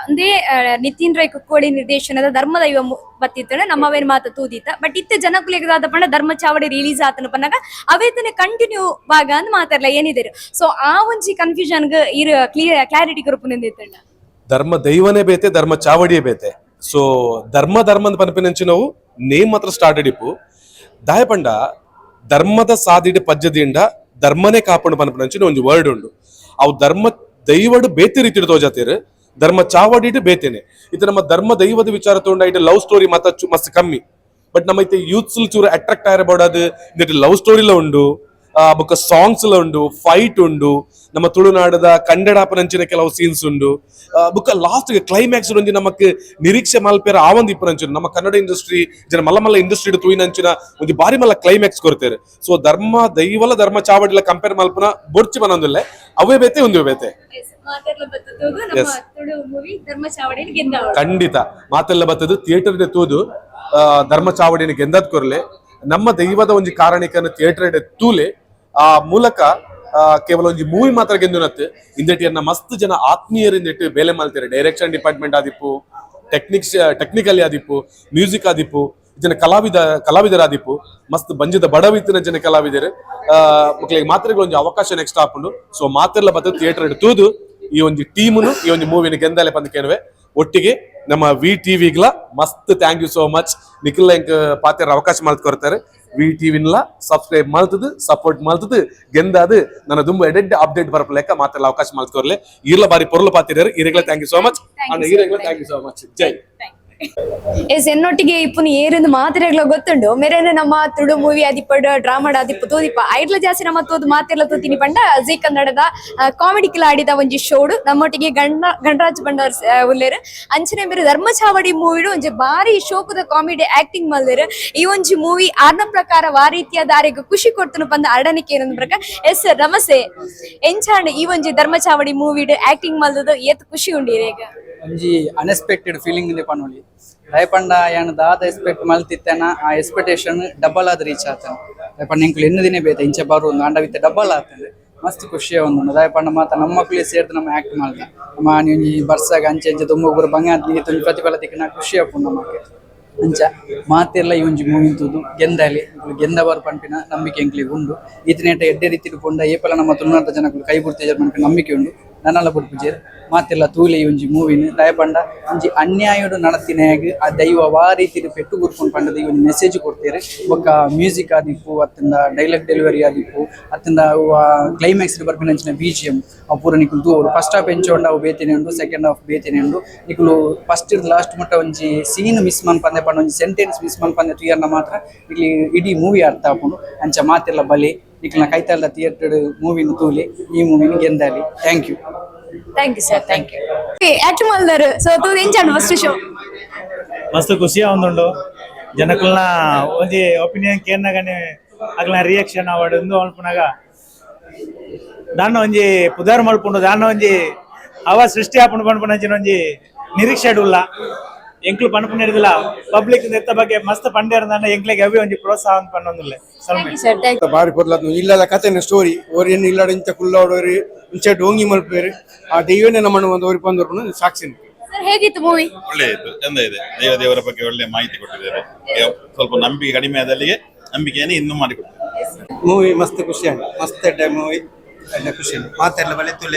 ಅಂದೇ ನಿತಿನ್ ರೈ ಕುಕ್ಕೋಳಿ ನಿರ್ದೇಶನದ ಧರ್ಮ ದೈವ ಬತ್ತಿತ್ತಣ ನಮ್ಮವೇನ್ ಮಾತ ತೂದಿತ್ತ ಬಟ್ ಇತ್ತ ಜನಕುಲಿಗೆ ದಾದ ಪಂಡ ಧರ್ಮ ಚಾವಡಿ ರಿಲೀಸ್ ಆತನ ಪನ್ನಾಗ ಅವೇತನ ಕಂಟಿನ್ಯೂ ಭಾಗ ಅಂದ್ ಮಾತಾಡ್ಲ ಏನಿದೆ ಸೊ ಆ ಒಂಜಿ ಕನ್ಫ್ಯೂಷನ್ ಇರ ಕ್ಲಿಯರ್ ಕ್ಲಾರಿಟಿ ಕೊರಪು ನಿಂದಿತ್ತಣ್ಣ. ಧರ್ಮ ದೈವನೇ ಬೇತೆ ಧರ್ಮ ಚಾವಡಿಯೇ ಬೇತೆ. ಸೊ ಧರ್ಮ ಧರ್ಮದ ಪನಪಿನಂಚಿ ನಾವು ನೇಮ್ ಮಾತ್ರ ಸ್ಟಾರ್ಟ್ ಇಡಿಪು ದಾಯಪಂಡ ಧರ್ಮದ ಸಾಧಿಡ ಪಜ್ಜದಿಂದ ಧರ್ಮನೇ ಕಾಪಾಡು ಪನಪಿನಂಚಿನ ಒಂದು ವರ್ಡ್ ಉಂಡು. ಅವು ಧರ್ಮ ದೈವಡು ಬೇತೆ ರೀತಿ ತೋಜಾತೀರ್. ಧರ್ಮ ಚಾವಡಿಡ್ ಬೇತೇನೆ. ಇದು ನಮ್ಮ ಧರ್ಮ ದೈವದ ವಿಚಾರ ತಗೊಂಡ ಇದು ಲವ್ ಸ್ಟೋರಿ ಮತ್ತ ಚು- ಮಸ್ತ್ ಕಮ್ಮಿ. ಬಟ್ ನಮ್ಮ ಇತ್ತೆ ಯೂತ್ಸ್ ಚೂರು ಅಟ್ರಾಕ್ಟ್ ಆಗಿರಬಾರ್ದು ಇದು ಲವ್ ಸ್ಟೋರಿಲ ಉಂಡು. ಬೊಕ್ಕ ಸಾಂಗ್ಸ್ ಉಂಡು ಫೈಟ್ ಉಂಡು ನಮ್ಮ ತುಳುನಾಡದ ಕನ್ನಡಾಪನಂಚಿನ ಕೆಲವು ಸೀನ್ಸ್ ಉಂಡು. ಬೊಕ್ಕ ಲಾಸ್ಟ್ ಕ್ಲೈಮ್ಯಾಕ್ಸ್ ಒಂಜಿ ನಮಕ್ ನಿರೀಕ್ಷೆ ಮಲ್ಪೇರ ಆ ಒಂದು ಇಪ್ಪನಂಚಿನ ನಮ್ಮ ಕನ್ನಡ ಇಂಡಸ್ಟ್ರಿ ಜನ ಮಲ್ಲ ಮಲ್ಲ ಇಂಡಸ್ಟ್ರಿ ತೂಯಿನಂಚಿನ ಒಂಜಿ ಬಾರಿ ಮಲ್ಲ ಕ್ಲೈಮ್ಯಾಕ್ಸ್ ಕೊಡ್ತೇವೆ ಸೊ ಧರ್ಮ ದೈವಲ ಧರ್ಮ ಚಾವಡಿಲ ಕಂಪೇರ್ ಮಲ್ಪನ ಬೊಡ್ಚಿ ಬನ್ನೊಂದಿಲ್ಲ ಅವೇ ಬೇತೆ ಒಂದೇ ಬೇತೆ. ಖಂಡಿತ. ಮಾತೆಲ್ಲ ಬತ್ತದು ಥಿಯೇಟರ್ ತೂದು ಧರ್ಮ ಚಾವಡಿನ ಗೆಂದದ್ ಕೊರ್ಲೆ. ನಮ್ಮ ದೈವದ ಒಂಜಿ ಕಾರಣಿಕನ ಥಿಯೇಟರ್ ತೂಲೆ ಆ ಮೂಲಕ ಕೇವಲ ಒಂದು ಮೂವಿ ಮಾತ್ರ ಗೆಂದುನತ್ತೆ ಇಂದೆಟಿಯನ್ನ ಮಸ್ತ್ ಜನ ಆತ್ಮೀಯರಿಂದ ಇಟ್ಟು ಬೇಲೆ ಮಾಡ್ತಾರೆ ಡೈರೆಕ್ಷನ್ ಡಿಪಾರ್ಟ್ಮೆಂಟ್ ಆದಿಪ್ಪು ಟೆಕ್ನಿಕ್ಸ್ ಟೆಕ್ನಿಕಲಿ ಆದಿಪ್ಪು ಮ್ಯೂಸಿಕ್ ಆದಿಪ್ಪು, ಜನ ಕಲಾವಿದ, ಕಲಾವಿದರಾದಿಪ್ಪು, ಮಸ್ತ್ ಬಂಜದ ಬಡವಿತ್ತಿನ ಜನ ಕಲಾವಿದರು. ಮಕ್ಕಳಿಗೆ ಮಾತ್ರ ಒಂದು ಅವಕಾಶ ನೆಕ್ಸ್ಟ್ ಹಾಕೊಂಡು ಸೊ ಮಾತೆಲ್ಲ ಬಂದು ಥಿಯೇಟರ್ ತೂದು, ಈ ಒಂದು ಟೀಮ್ನು, ಈ ಒಂದು ಮೂವಿನ ಗೆಂದಲೆ ಬಂದು ಕೇಳುವೆ. ಒಟ್ಟಿಗೆ ನಮ್ಮ ವಿ ಟಿವಿಗ್ಲ ಮಸ್ತ್ thank you so much Nikhil ಎಂಕ್ ಪಾತ್ರ ಅವಕಾಶ ಮಾಡ್ಕೊಡ್ತಾರೆ. ವಿ ಟಿವಿನ್ಲ ಸಬ್ಸ್ಕ್ರೈಬ್ ಮಾಡ್ತದು ಸಪೋರ್ಟ್ ಮಾಡ್ತದು ಗೆಂದಾದು ನನ್ನ ತುಂಬ ಎಡೆಡ್ ಅಪ್ಡೇಟ್ ಬರಪ ಲೆಕ್ಕ ಮಾತೆಲ್ಲ ಅವಕಾಶ ಮಾಡ್ಕೊರ್ಲೆ. ಈರ್ಲ ಬಾರಿ ಪೊರ್ಲು ಪಾತಿದ್ದಾರೆ ಈರೆಗ್ಲ thank you so much Thank you, ಈರೆಗ್ಲ sir. Thank you so much Jai. Yes ಎನ್ನೊಟ್ಟಿಗೆ ಇಪ್ಪುನು ಏರಿಂದ ಮಾತಿರಗ್ಲ ಗೊತ್ತುಂಡು? ಮೇರೇನೆ ನಮ್ಮ ತುಳು ಮೂವಿ ಆದಿಪ್ಪಡು ಡ್ರಾಮಾಡ ಆದಿಪ್ಪು ತೋದಿಪ್ಪ. ಐಡ್ಲ ಜಾಸ್ತಿ ನಮ್ಮ ತೋದು ಮಾತೆಲ್ಲ ತೋತೀನಿ ಪಂಡ. ಜೀ ಕನ್ನಡದ ಕಾಮಿಡಿ ಕಿಲ ಆಡಿದ ಒಂಜಿ ಶೋಡು ನಮ್ಮೊಟ್ಟಿಗೆ ಗಂಡ ಗಣರಾಜ್ ಬಂಡಾರ್ ಉಲ್ಲೇರು. ಅಂಚನೆ ಮೇರೆ ಧರ್ಮ ಚಾವಡಿ ಮೂವಿಡು. ಒಂಜಿ ಬಾರಿ ಶೋಕದ ಕಾಮಿಡಿ ಆಕ್ಟಿಂಗ್ ಮಲ್ದೇರು ಈ ಒಂಜಿ ಮೂವಿ ಆರ್ನ ಪ್ರಕಾರ ವಾ ರೀತಿಯ ದಾರಿಗೆ ಖುಷಿ ಕೊಡ್ತನು ಪಂದ ಅಡನಿಕೆ ಏನಂದ ಪ್ರಕಾರ ಎಸ್ ನಮಸ್ತೆ ಎಂಚಾಂಡ್ ಈ ಒಂಜಿ ಧರ್ಮ ಚಾವಡಿ ಮೂವಿಡು ಆಕ್ಟಿಂಗ್ ಮಲ್ದದು ಏತ್ ಖುಷಿ ಉಂಡಿರಿ ಈಗ. ಒಂಜಿ ಅನ್ಎಕ್ಸ್ಪೆಕ್ಟೆಡ್ ಫೀಲಿಂಗ್ ಇದೆ ಪನೊಲಿ ಯಾನ್ ದಾದ ಎಕ್ಸ್ಪೆಕ್ಟ್ ಮಲ್ತಿತ್ತೇನ, ಆ ಎಕ್ಸ್ಪೆಕ್ಟೇಷನ್ ಡಬಲ್ ಆದ್ ರೀಚ್ ಆತನ. ದಯಪಂಡ ಇಂಕ್ಲು ಎನ್ನು ದಿನ ಬೇತ, ಇಂಚೆ ಬರುವುದು ಆಂಡ ಡಬಲ್ ಆತಂದೆ. ಮಸ್ತ್ ಖುಷಿ ಒಂದು ದಯಪಂಡ ಮಾತ ನಮ್ಮ ಮಕ್ಕಳಿಗೆ ಸೇರ್ದು ನಮ್ಮ ಆಕ್ಟ್ ಮಾಡ್ದ. ನಮ್ಮ ನೀವು ಬರ್ಸಾಗ ಅಂಚೆ ಅಂಚೆ ತುಂಬ ಒಬ್ಬರು ಬಂಗ ತುಂಬ ಪ್ರತಿಫಲ ತಿಕ್ಕ ಖುಷಿ ಆಪು ನಮಗೆ ಅಂಚ ಮಾತೆಲ್ಲ ಈ ಒಂಜಿ ಮೂವಿ ತೂದು ಗೆಂದಾಲಿ. ಗೆಂದವರ್ ಪಂಪಿನ ನಂಬಿಕೆ ಎಂಕ್ಲಿಗೆ ಉಂಡು. ಈತನೇಟ ಎಡ್ಡೆ ರೀತಿ ಕೊಂಡ ಏಪಲ ನಮ್ಮ ತುಳುನಾಡ ಜನಗಳು ಕೈ ಪಂಪಿನ ನಂಬಿಕೆ ಉಂಡು. ನನ್ನಲ ಬುಡ್ಪುಜೇರ್ ಮಾತೆಲ್ಲ ತೂಲೆ, ಒಂಜಿ ಮೂವಿನ ದಯಪಂಡ ಒಂಜಿ ಅನ್ಯಾಯಡು ನಡತಿನಾಗ ಆ ದೈವ ವಾ ರೀತಿ ಪೆಟ್ಟು ಗುರ್ಕೊಂಡು ಪಂಡದ ಒಂದು ಮೆಸೇಜ್ ಕೊಡ್ತೀರಿ. ಬೊಕ್ಕ ಮ್ಯೂಸಿಕ್ ಆದಿಪ್ಪು ಅತ್ತಿಂದ ಡೈಲಾಗ್ ಡೆಲಿವರಿ ಆದಿಪ್ಪು ಅತ್ತಿಂದ ಕ್ಲೈಮ್ಯಾಕ್ಸ್ ಬರ್ಪಿನಂಚಿನ ಬಿ ಜಿ ಎಂ ಅವು ಪೂರ ನಿಕುಲು ತೂವರು ಫಸ್ಟ್ ಹಾಫ್ ಎಂಚೋಂಡ ಅವು ಬೇತೇನೆ ಉಂಡು ಸೆಕೆಂಡ್ ಹಾಫ್ ಬೇತೇನೆ ಉಂಡು ನಿಕುಲು ಫಸ್ಟ್ ಲಾಸ್ಟ್ ಮಟ್ಟ ಒಂಜಿ ಸೀನ್ ಮಿಸ್ ಮನ್ಪಂದೆ ಪಂಡ, ಒಂಜಿ ಸೆಂಟೆನ್ಸ್ ಮಿಸ್ ಮನ್ಪಂದೆ ತುಯರ್ನ ಮಾತ್ರ ಇಲ್ಲಿ ಇಡೀ ಮೂವಿ ಅರ್ಥ ಆಪುಂಡು ಅಂಚ ಮಾತೆಲ್ಲ ಬಲಿ ನಿಕ್ಲ ಕೈತಲ್ಲ ಥಿಯೇಟರ್ ಮೂವಿನ ತೂಲಿ. ಈ ಮೂವಿನ ಗೆಂದಾಲಿ thank you thank you sir thank you act ಮಲ್ದರು? So ತೂದು ಎಂಚಾಂಡ್ ಫಸ್ಟ್ ಶೋ ಮಸ್ತ್ ಖುಷಿ ಒಂದುಂಡು ಜನಕ್ಕಲ್ನ ಒಂಜಿ ಒಪಿನಿಯನ್ ಕೇರ್ನಗನೆ ಅಗ್ಲ ರಿಯಾಕ್ಷನ್ ಅವಾರ್ಡ್ ಒಂದು ಅನ್ಪುನಾಗ. ದಾನ್ನ ಒಂಜಿ ಪುದಾರ್ ಮಲ್ಪುಂಡು. ದಾನ್ನ ಒಂಜಿ ಅವ ಸೃಷ್ಟಿ ಆಪುಂಡು ಪಂಪನಂಚಿನ ಒಂಜಿ ನಿರೀಕ್ಷೆ ಉಲ್ಲ ಎಂಕ್ಲು ಇರಲಿಲ್ಲ ಪಬ್ಲಿಕ್ ನೆತ್ತ ಬಗ್ಗೆ ಮಸ್ತ್ ಪಂಡೆ ಇರೋದನ್ನ ಎಂಕ್ಲೆಗೆ ಅವಿ ಒಂಜಿ ಪ್ರೋತ್ಸಾಹ ಅಂತ ಬಾರಿ ಪೊರ್ಲಾದ್ ಇಲ್ಲ ಕಥೆನ ಸ್ಟೋರಿ ಓರ್ ಏನು ಇಲ್ಲಡ ಇಂಚ ಕುಲ್ಲೋಡೋರಿ ಇಂಚ ಡೋಂಗಿ ಮಲ್ಪೇರು. ಆ ದೈವನೇ ನಮ್ಮನ್ನು ಒಂದು ಓರಿ ಸಾಕ್ಷಿನ್ ಸಾಕ್ಷಿ ಸರ್ ಹೇಗಿತ್ತು ಮೂವಿ ಒಳ್ಳೆ ಇತ್ತು. ಚಂದ ಇದೆ. ದೇವ ದೇವರ ಬಗ್ಗೆ ಒಳ್ಳೆ ಮಾಹಿತಿ ಕೊಟ್ಟಿದ್ದಾರೆ. ಸ್ವಲ್ಪ ನಂಬಿಕೆ ಕಡಿಮೆ ಆದಲ್ಲಿಗೆ ನಂಬಿಕೆಯನ್ನು ಇನ್ನೂ ಮಾಡಿಕೊಟ್ಟಿದ್ದಾರೆ ಮೂವಿ ಮಸ್ತ್ ಖುಷಿ ಮಸ್ತ್ ಮೂವಿ ಖುಷಿ ಮಾತೆಲ್ಲ ಬಲೆ ತುಲೆ.